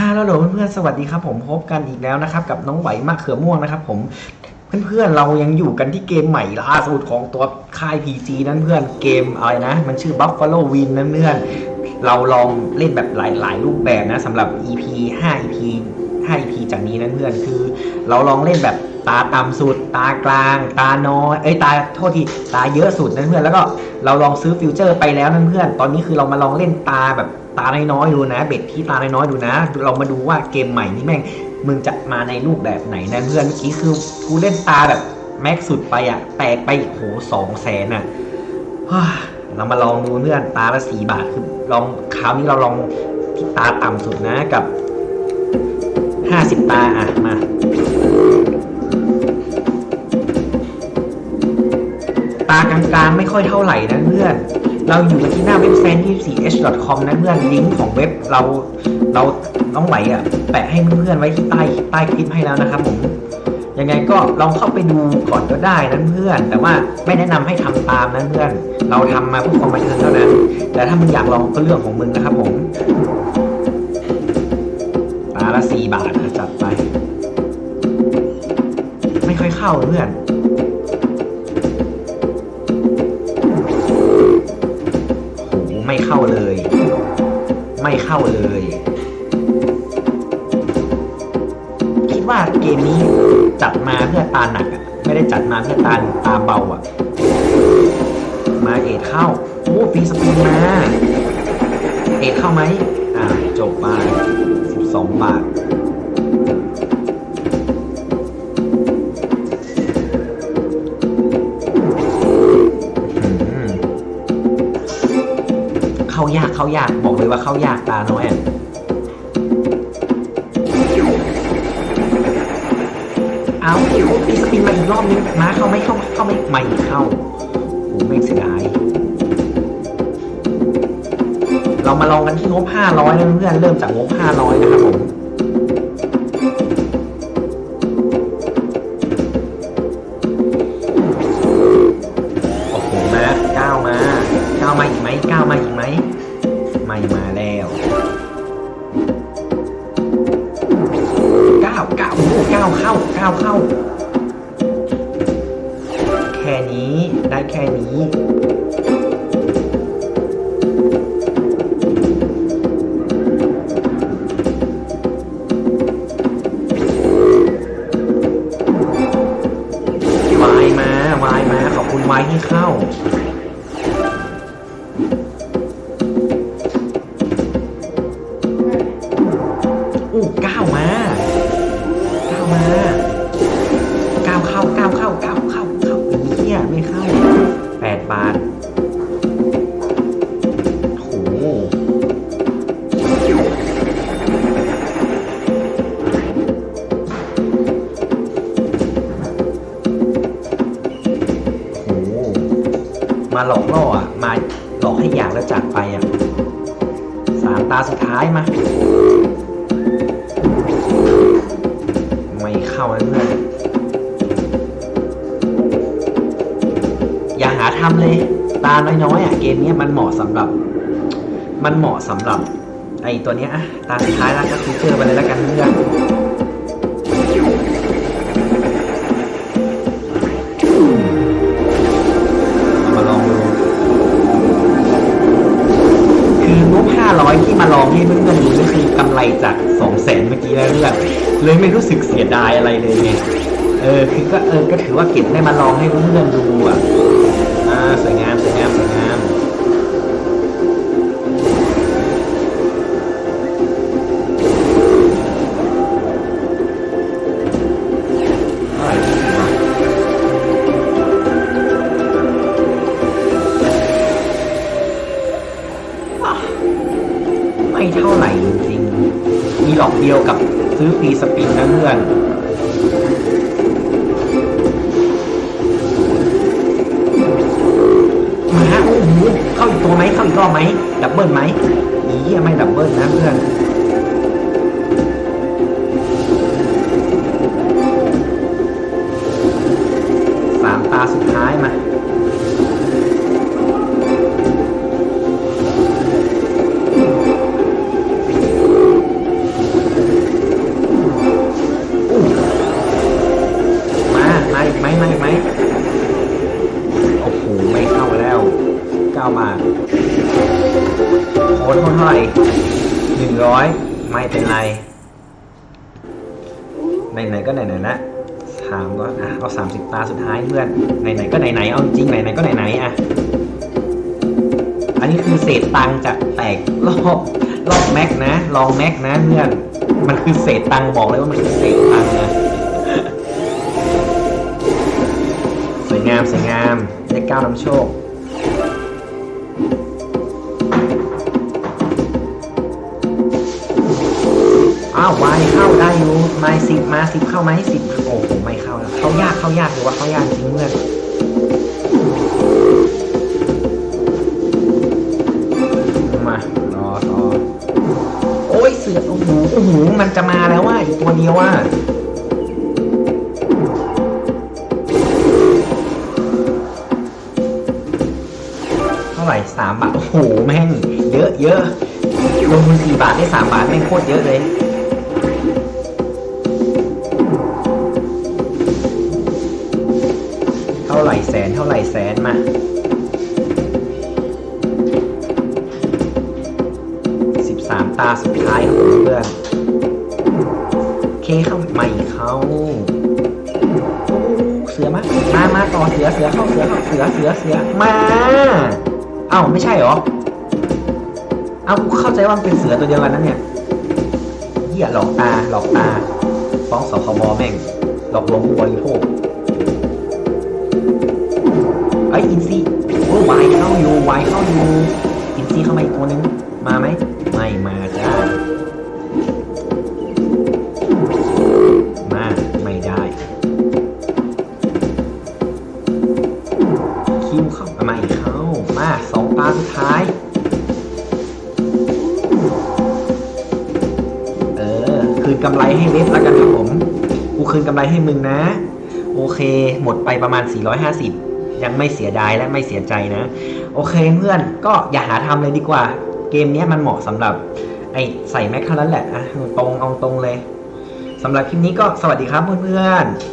ฮัลโหลเพื่อนๆสวัสดีครับผมพบกันอีกแล้วนะครับ กับน้องไหวมะเขือม่วงนะครับ ผมเพื่อนๆเรายังอยู่กันที่เกมใหม่ล่าสุดของตัวค่าย PG นั่นเพื่อนเกมอะไรนะ มันชื่อ Buffalo Win นั่นเพื่อนเราลองเล่นแบบหลายๆ รูปแบบนะสำหรับ EP 5 EP 5 EP จากนี้นั่นเพื่อนคือ เราลองเล่นแบบตาต่ำสุด ตากลาง ตาน้อยเอ้ยตาโทษทีตาเยอะสุดนั่นเพื่อนแล้วก็เราลองซื้อฟิวเจอร์ไปแล้วนั่นเพื่อน ตอนนี้คือเรามาลองเล่นตาแบบตาน้อยๆดูนะ เบ็ดที่ตาน้อยๆดูนะ เรามาดูว่าเกมใหม่นี้แม่งมึงจะมาในรูปแบบไหนนะเพื่อนเมื่อกี้คือกูเล่นตาแบบแม็กสุดไปอะแตกไปโหสองแสนอะฮ่าเรามาลองดูเพื่อนตาละสี่บาทคือลองคราวนี้เราลองที่ตาต่ำสุดนะกับ ห้าสิบตา อะ มา ตากลางๆ ไม่ค่อยเท่าไหร่นะเพื่อน เราอยู่กันที่หน้าเว็บไซต์ 24h.com นะเพื่อน ลิงก์ของเว็บเราเราน้องไหวอะ แปะให้เพื่อนไว้ที่ใต้ใต้คลิปให้แล้วนะครับผมยังไงก็ลองเข้าไปดูก่อนก็ได้นะเพื่อน แต่ว่าไม่แนะนำให้ทำตามนะเพื่อน เราทำมาเพื่อความบันเทิงเท่านั้น แต่ถ้ามึงอยากลองก็เรื่องของมึงนะครับผม ละสี่บาทนะจัดไป ไม่ค่อยเข้าเพื่อนโหไม่เข้าเลย ไม่เข้าเลย คิดว่าเกมนี้จัดมาเพื่อตาหนักอะไม่ได้จัดมาเพื่อตาตาเบาอะมาเอ็ดเข้า โอ้ฟีสปินมา เอ็ดเข้าไหม อ่าจบไป12 บาทเข้ายากเข้ายากบอกเลยว่าเข้ายากตาน้อยอะเอาปีสปินมาอีกรอบนึงมาเข้าไม่เข้าเข้าไม่ไม่เข้าโหไม่งเสียดาย เรามาลองกันที่งบ 500นะเพื่อนเริ่มจากงบ 500 นะครับผมโอ้โหมาก้าวมาก้าวมาอีกไหมก้าวมาอีกไหมไม่มาแล้วก้าวก้าวโอ้ก้าวเข้าก้าวเข้า แค่นี้ได้แค่นี้ วายมาวายมาขอบคุณวายที่เข้าอู้ก้าวมาก้าวมาก้าวเข้าก้าวเข้าก้าวเข้า มาหลอกล่ออะมาหลอกให้อยากแล้วจากไปอะสามตาสุดท้ายมาไม่เข้าแล้วเพื่อนอย่าหาทำเลย ตาน้อยๆอะเกมนี้มันเหมาะสำหรับ มันเหมาะสำหรับไอตัวเนี้ยอะตาสุดท้ายแล้วก็คือเจอร์ไปเลยแล้วกันเพื่อน เลยไม่รู้สึกเสียดายอะไรเลยไงเออคือก็เออก็ถือว่าเก็บได้มาลองให้เพื่อนๆดูอะอ่าสวยงามสวยงามสวยงามไหร่ดีวะไม่เท่าไหร่จริงๆมีหลอกเดียวกับ ซื้อฟรีสปินนะเพื่อนมาฮะโอ้โหเข้าอีกตัวไหมเข้าอีกรอบไหมดับเบิลไหมอีไม่ดับเบิลนะเพื่อนสามตาสุดท้ายมา ไม่เป็นไรไหนๆก็ไหนๆละถามก็อะเอาสามสิบตาสุดท้ายเพื่อนไหนๆก็ไหนๆเอาจริงไหนๆก็ไหนๆอะอันนี้คือเศษตังค์จากแตกรอบรอบแม็กนะ ลองแม็กนะเพื่อนมันคือเศษตังค์บอกเลยว่ามันคือเศษตังค์นะสวยงามสวยงามเลขเก้าวนำโชค อ้าววายเข้าได้อยู่ไมาสิบมาสิบเข้าไหมสิบโอ้โหไม่เข้าแล้วเข้ายากเข้ายากหรือว่าเข้ายากจริงเพื่อนมารอรอโอ้ยเสือโอ้โหโอ้โหมันจะมาแล้วว่าอีกตัวเดียวว่าเท่าไหร่สามบาทโอ้โหแม่งเยอะเยอะลงทุนสี่บาทได้สามบาทแม่งโคตรเยอะเลย ท่าไหร่แสนเท่าไหร่แสนมาสิบสามตาสุดท้ายของเพื่อนเคเข้าไม่เข้าเสือมามามาต่อเสือเสือเข้าเสือเข้าเสือเสือเสือมาเอ้าไม่ใช่หรอเอ้ากูเข้าใจว่ามันเป็นเสือตัวเดียวกันนั่นเนี่ยเหี้ยหลอกตาหลอกตาฟ้องสคบแม่งหลอกลวงผู้บริโภค อยอินซีโอ้วายเข้าอยู่วายเข้าอยู่อินซีเข้ามาอีกตัวนึงมาไหมไม่มาจ้ามาไม่ได้คิวเข้ามาอีกเข้ามาสองตาสุดท้ายเออคืนกำไรให้เว็บแล้วกันครับผมกูคืนกำไรให้มึงนะ โอเค หมดไปประมาณ 450 ยังไม่เสียดายและไม่เสียใจนะ โอเคเพื่อนก็อย่าหาทำเลยดีกว่า เกมนี้มันเหมาะสำหรับไอใส่แม็กเท่านั้นแหละอะตรงเอาตรงเลยสำหรับคลิปนี้ก็สวัสดีครับเพื่อนๆ